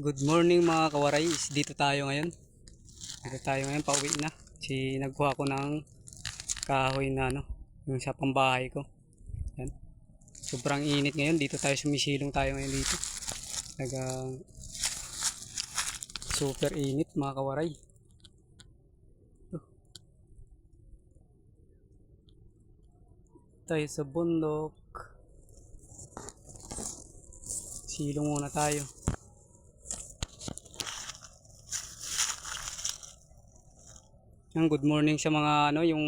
Good morning mga kawaray. Dito tayo ngayon. Dito tayo ngayon, pauwi na. Si nagkuha ko ng kahoy na ano, yung sa pambahay ko. Yan. Sobrang init ngayon. Dito tayo sumisilong tayo ngayon dito. Naga super init mga kawaray. Oh. Tayo sa bundok. Silong muna tayo. Ang good morning sa mga ano yung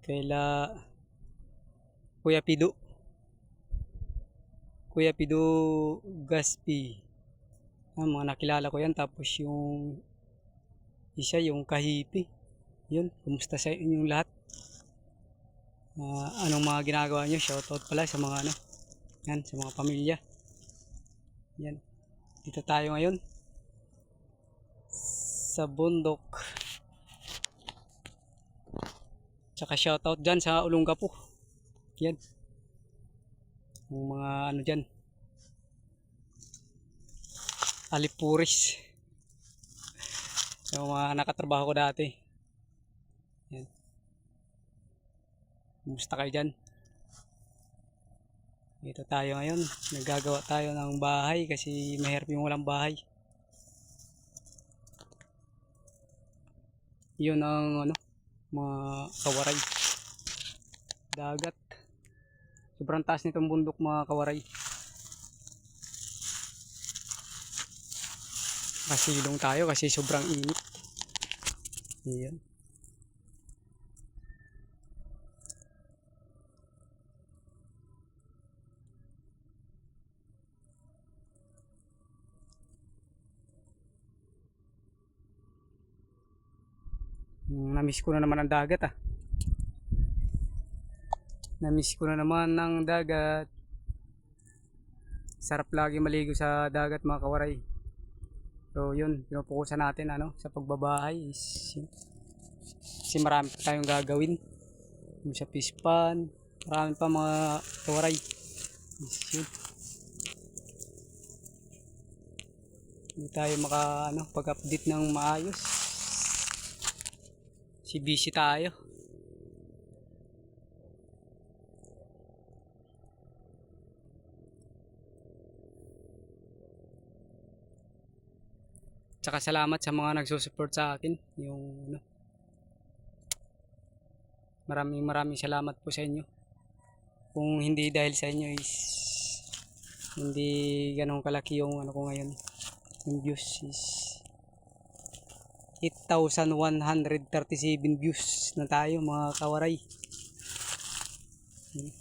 kaila Kuya Pido. Kuya Pido Gaspi. Ah, mga nakilala ko yan tapos yung isa yung Kahipi. Yun, kumusta sa inyong lahat? Ah, anong mga ginagawa nyo? Shoutout pala sa mga ano. Yan, sa mga pamilya. Yan. Dito tayo ngayon. Sa bundok. Tsaka shoutout dyan sa Olongapo. Yan. Yung mga ano dyan. Alipuris. Yung mga nakatrabaho ko dati. Yan. Kumusta kayo dyan? Dito tayo ngayon. Nagagawa tayo ng bahay kasi mahirap yung walang bahay. Yun ang ano, mga kawaray. Dagat. Sobrang taas nitong bundok mga kawaray. Kasilong tayo kasi sobrang init. Ayan. Namiss ko na naman ang dagat ah. Namiss ko na naman ng dagat. Sarap lagi maligo sa dagat mga kawaray. So yun, pinupukusan natin ano, sa pagbabahay is yun. Kasi marami pa tayong gagawin. Yung sa pispan, marami pa mga kawaray. Is yun. Hindi tayo maka ano, pag-update ng maayos. Si busy tayo. Tsaka salamat sa mga nagsusupport sa akin. Yung ano. Maraming maraming salamat po sa inyo. Kung hindi dahil sa inyo is hindi ganun kalaki yung ano ko ngayon. Yung views is 8,137 views na tayo mga kawaray. Hmm.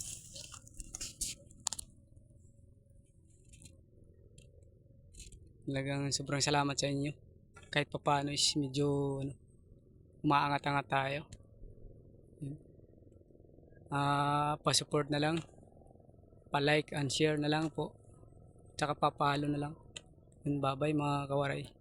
Talagang sobrang salamat sa inyo. Kahit pa paano is medyo ano, umaangat-angat tayo. Ah, pa-support na lang. Pa-like and share na lang po. Tsaka pa-follow na lang. Yun, bye-bye mga kawaray.